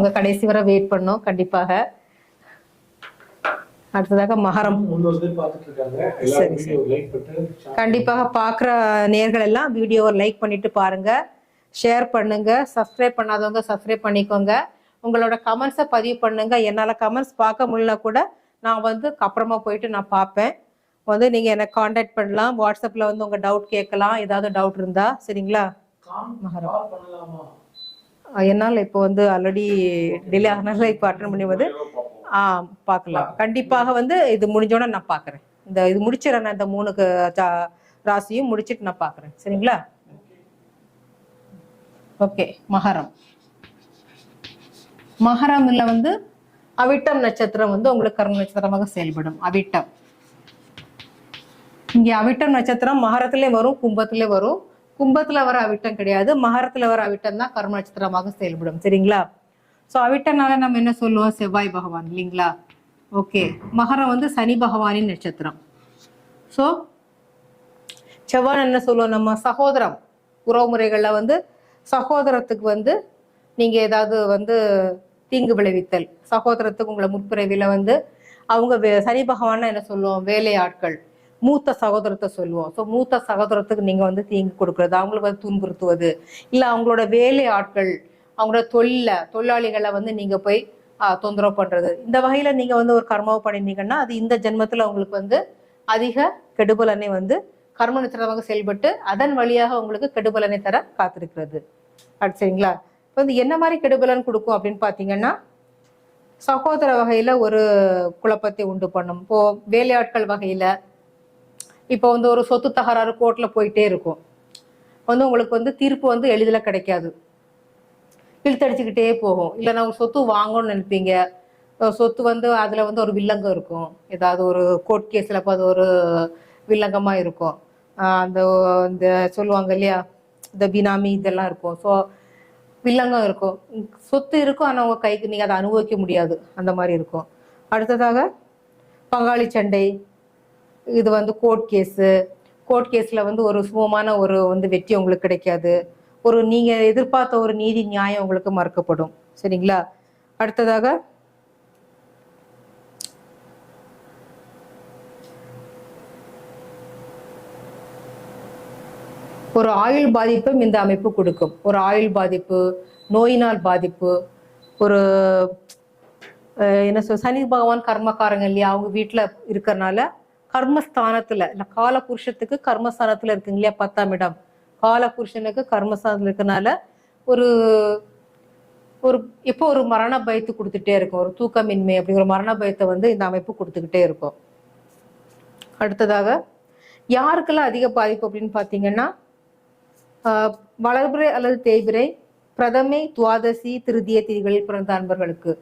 அவங்க கடைசி வரை வெயிட் பண்ணோம் கண்டிப்பாக. அடுத்ததாக மகரம். சரி சரி, கண்டிப்பாக பார்க்குற நேர்கள் எல்லாம் வீடியோவை லைக் பண்ணிட்டு பாருங்க. ஷேர் பண்ணுங்க. சப்ஸ்கிரைப் பண்ணாதவங்க சப்ஸ்கிரைப் பண்ணிக்கோங்க. உங்களோட கமெண்ட்ஸை பதிவு பண்ணுங்க. என்னால் கமெண்ட்ஸ் பார்க்க முடியல கூட நான் வந்து அப்புறமா போயிட்டு நான் பார்ப்பேன். வந்து நீங்கள் என்னை காண்டாக்ட் பண்ணலாம். வாட்ஸ்அப்பில் வந்து உங்கள் டவுட் கேட்கலாம். ஏதாவது டவுட் இருந்தா. சரிங்களா? மகரம். என்னால் இப்போ வந்து ஆல்ரெடி டிலே ஆனால இப்போ அட்டன் பண்ணி வந்து ஆ பார்க்கலாம். கண்டிப்பாக வந்து இது முடிஞ்சோடனே நான் பார்க்குறேன். இந்த இது முடிச்சிடறேன் நான் இந்த மூணுக்கு ராசியும் முடிச்சிட்டு நான் பார்க்குறேன். சரிங்களா? ஓகே மகரம். மகரம்ல வந்து அவிட்டம் நட்சத்திரம் வந்து உங்களுக்கு கர்ம நட்சத்திரமாக செயல்படும். அவிட்டம். இங்கே அவிட்டம் நட்சத்திரம் மகரத்திலே வரும் கும்பத்திலே வரும். கும்பத்துல வர அவிட்டம் கிடையாது. மகரத்துல வர அவிட்டம் தான் கர்ம நட்சத்திரமாக செயல்படும். சரிங்களா? ஸோ அவிட்டனால நம்ம என்ன சொல்லுவோம்? செவ்வாய் பகவான் இல்லைங்களா? ஓகே மகரம் வந்து சனி பகவானின் நட்சத்திரம். ஸோ செவ்வாய் என்ன சொல்லுவோம் நம்ம? சகோதரம். உறவுமுறைகளில் வந்து சகோதரத்துக்கு வந்து நீங்க ஏதாவது வந்து தீங்கு விளைவித்தல். சகோதரத்துக்கு உங்களை முற்பிறவில வந்து அவங்க சனி பகவான் என்ன சொல்லுவோம்? வேலையாட்கள். மூத்த சகோதரத்தை சொல்லுவோம். ஸோ மூத்த சகோதரத்துக்கு நீங்கள் வந்து தீங்கு கொடுக்குறது அவங்களுக்கு வந்து துன்புறுத்துவது இல்லை அவங்களோட வேலை ஆட்கள் அவங்களோட தொழில தொழிலாளிகளை வந்து நீங்கள் போய் தொந்தரவு பண்ணுறது இந்த வகையில் நீங்கள் வந்து ஒரு கர்மாவை பண்ணியிருந்தீங்கன்னா அது இந்த ஜென்மத்தில் உங்களுக்கு வந்து அதிக கெடுபலனை வந்து கர்ம நட்சத்திரமாக செயல்பட்டு அதன் வழியாக உங்களுக்கு கெடுபலனை தர காத்திருக்கிறது. அது சரிங்களா? இப்போ வந்து என்ன மாதிரி கெடுபலன் கொடுக்கும் அப்படின்னு பார்த்தீங்கன்னா சகோதர வகையில் ஒரு குழப்பத்தை உண்டு பண்ணும். இப்போ வேலையாட்கள் வகையில் இப்போ வந்து ஒரு சொத்து தகராறு கோர்ட்ல போயிட்டே இருக்கும். வந்து உங்களுக்கு வந்து தீர்ப்பு வந்து எளிதில் கிடைக்காது. இழுத்தடிச்சுக்கிட்டே போகும். இல்லை நான் சொத்து வாங்கணும்னு நினைப்பீங்க. சொத்து வந்து அதில் வந்து ஒரு வில்லங்கம் இருக்கும். ஏதாவது ஒரு கோர்ட் கேஸில் இப்போ அது ஒரு வில்லங்கமாக இருக்கும். அந்த இந்த சொல்லுவாங்க இல்லையா? இந்த பினாமி இதெல்லாம் இருக்கும். ஸோ வில்லங்கம் இருக்கும். சொத்து இருக்கும். ஆனால் உங்கள் கைக்கு நீங்கள் அதை அனுபவிக்க முடியாது. அந்த மாதிரி இருக்கும். அடுத்ததாக பங்காளி சண்டை இது வந்து கோர்ட் கேஸு கோர்ட் கேஸில் வந்து ஒரு சுமமான ஒரு வந்து வெற்றி உங்களுக்கு கிடைக்காது. ஒரு நீங்கள் எதிர்பார்த்த ஒரு நீதி நியாயம் உங்களுக்கு மறுக்கப்படும். சரிங்களா? அடுத்ததாக ஒரு ஆயுள் பாதிப்பும் இந்த அமைப்பு கொடுக்கும். ஒரு ஆயுள் பாதிப்பு நோயினால் பாதிப்பு ஒரு என்ன சொல் சனி பகவான் கர்மக்காரங்க இல்லையா? அவங்க வீட்டில் இருக்கிறனால கர்மஸ்தானத்துல இல்ல கால புருஷத்துக்கு கர்மஸ்தானத்துல இருக்குங்க இல்லையா பத்தாம் இடம் கால புருஷனுக்கு கர்மஸ்தானத்துல இருக்கனால ஒரு ஒரு இப்போ ஒரு மரண பயத்து கொடுத்துட்டே இருக்கும். ஒரு தூக்கமின்மை அப்படிங்கிற மரண பயத்தை வந்து இந்த அமைப்பு கொடுத்துக்கிட்டே இருக்கும். அடுத்ததாக யாருக்கெல்லாம் அதிக பாதிப்பு அப்படின்னு பார்த்தீங்கன்னா வளர்பிறை அல்லது தேய்பிறை பிரதமை துவாதசி திருதிய திதிகளில் பிறந்த அன்பர்களுக்கு.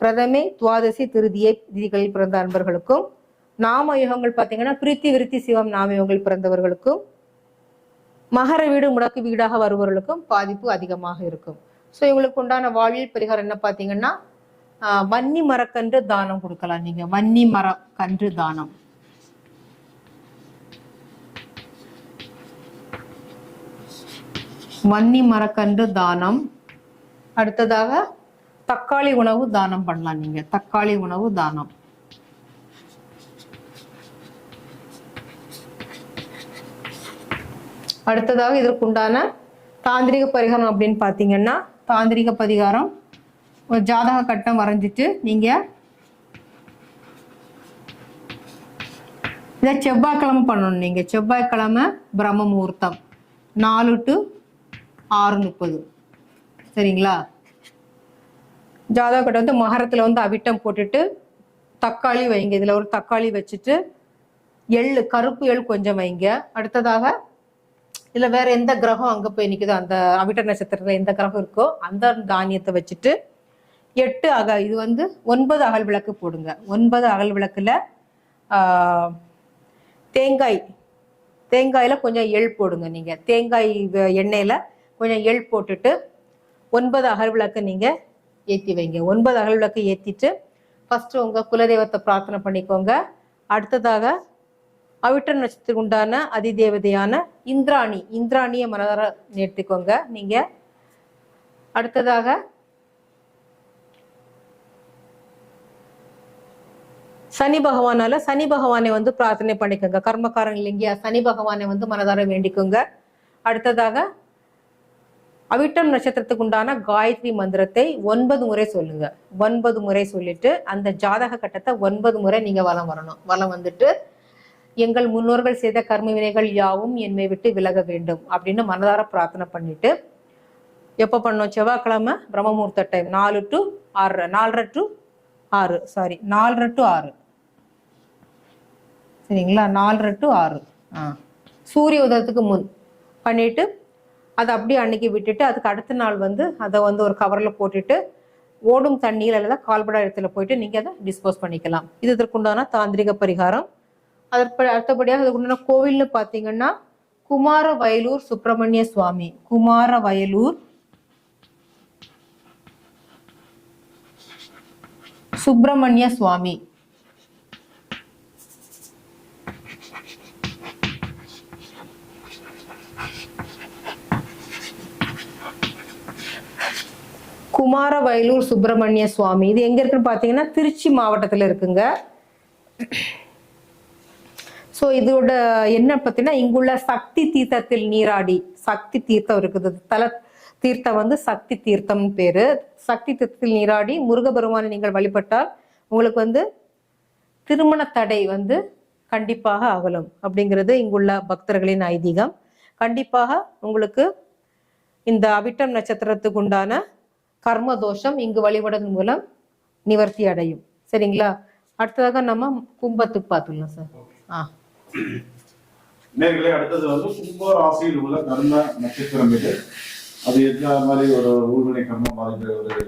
பிரதமை துவாதசி திருதிய திதிகளில் பிறந்த அன்பர்களுக்கும் நாம யுகங்கள் பார்த்தீங்கன்னா பிரீத்தி விருத்தி சிவம் நாம யுகங்கள் பிறந்தவர்களுக்கும் மகர வீடு முடக்கு வீடாக வருபவர்களுக்கும் பாதிப்பு அதிகமாக இருக்கும். ஸோ இவங்களுக்கு உண்டான வாழ்வில் பரிகாரம் என்ன பார்த்தீங்கன்னா ஆஹ், வன்னி மரக்கன்று தானம் கொடுக்கலாம் நீங்க. வன்னி மரக்கன்று தானம். வன்னி மரக்கன்று தானம். அடுத்ததாக தக்காளி உணவு தானம் பண்ணலாம் நீங்க. தக்காளி உணவு தானம். அடுத்ததாக இதற்குண்டான தாந்திரிக பரிகாரம் அப்படின்னு பார்த்தீங்கன்னா தாந்திரிக பரிகாரம். ஒரு ஜாதக கட்டம் வரைஞ்சிட்டு நீங்கள் இதை செவ்வாய்க்கிழமை பண்ணணும் நீங்கள் செவ்வாய்க்கிழமை பிரம்ம முகூர்த்தம். நாலு டு ஆறு முப்பது. சரிங்களா? ஜாதக கட்டம் வந்து மகரத்தில் வந்து அவிட்டம் போட்டுட்டு தக்காளி வைங்க. இதில் ஒரு தக்காளி வச்சுட்டு எள் கருப்பு எள் கொஞ்சம் வைங்க. அடுத்ததாக இல்லை வேற எந்த கிரகம் அங்கே போய் நிற்குதோ அந்த அவிட்ட நட்சத்திரத்தில் எந்த கிரகம் இருக்கோ அந்த தானியத்தை வச்சுட்டு எட்டு அக இது வந்து ஒன்பது அகல் விளக்கு போடுங்க. ஒன்பது அகல் விளக்கில் தேங்காய் தேங்காயில் கொஞ்சம் எள் போடுங்க நீங்கள் தேங்காய் எண்ணெயில் கொஞ்சம் எள் போட்டுட்டு ஒன்பது அகல் விளக்கு நீங்கள் ஏற்றி வைங்க. ஒன்பது அகல் விளக்கு ஏற்றிட்டு ஃபஸ்ட்டு உங்கள் குலதெய்வத்தை பிரார்த்தனை பண்ணிக்கோங்க. அடுத்ததாக அவிட்ட நட்சத்திரத்துக்கு உண்டான அதிதேவதையான இந்திராணி. இந்திராணியை மனதார நேர்த்திக்கோங்க. நீங்க அடுத்ததாக சனி பகவானால சனி பகவானை வந்து பிரார்த்தனை பண்ணிக்கோங்க. கர்மக்காரன் இல்லைங்கயா சனி பகவானை வந்து மனதார வேண்டிக்கோங்க. அடுத்ததாக அவிட்டம் நட்சத்திரத்துக்கு உண்டான காயத்ரி மந்திரத்தை ஒன்பது முறை சொல்லுங்க. ஒன்பது முறை சொல்லிட்டு அந்த ஜாதக கட்டத்தை ஒன்பது முறை நீங்க வலம் வரணும். வலம் வந்துட்டு எங்கள் முன்னோர்கள் செய்த கர்ம வினைகள் யாவும் என்னை விட்டு விலக வேண்டும் அப்படின்னு மனதார பிரார்த்தனை பண்ணிட்டு எப்போ பண்ணோம்? செவ்வாய்க்கிழமை பிரம்மமுகூர்த்த டைம் நாலு டு ஆறு நாலரை டு ஆறு. சாரி நாலரை டு ஆறு. சரிங்களா? நாலரை டு ஆறு. ஆ. சூரிய உதயத்துக்கு முன் பண்ணிட்டு அதை அப்படியே அன்னைக்கு விட்டுட்டு அதுக்கு அடுத்த நாள் வந்து அதை வந்து ஒரு கவரில் போட்டுட்டு ஓடும் தண்ணியில் அல்லது கால்பட இடத்துல போயிட்டு நீங்கள் அதை டிஸ்போஸ் பண்ணிக்கலாம். இது இதற்குண்டான தாந்திரிக பரிகாரம். அதற்கு அடுத்தபடியாக அதுக்குண்டான கோவில்னு பார்த்தீங்கன்னா குமார வயலூர் சுப்பிரமணிய சுவாமி. குமார வயலூர் சுப்பிரமணிய சுவாமி. குமார வயலூர் சுப்பிரமணிய சுவாமி. இது எங்க இருக்குன்னு பாத்தீங்கன்னா திருச்சி மாவட்டத்துல இருக்குங்க. ஸோ இதோட என்ன பார்த்தீங்கன்னா இங்குள்ள சக்தி தீர்த்தத்தில் நீராடி சக்தி தீர்த்தம் இருக்குது. தல தீர்த்தம் வந்து சக்தி தீர்த்தம்னு பேரு. சக்தி தீர்த்தத்தில் நீராடி முருகபெருமானை நீங்கள் வழிபட்டால் உங்களுக்கு வந்து திருமண தடை வந்து கண்டிப்பாக அகலும். அப்படிங்கிறது இங்குள்ள பக்தர்களின் ஐதீகம். கண்டிப்பாக உங்களுக்கு இந்த அவிட்டம் நட்சத்திரத்துக்கு உண்டான கர்ம தோஷம் இங்கு வழிபடுவதன் மூலம் நிவர்த்தி அடையும். சரிங்களா? அடுத்ததாக நம்ம கும்பத்துக்கு பார்த்துடலாம் சார். ஆ. நேர்களே அடுத்தது வந்து கும்ப ராசியில் உள்ள கர்ம நட்சத்திரம் இது. அது எந்த மாதிரி ஒரு ஊழ்வினை கர்மம் ஒரு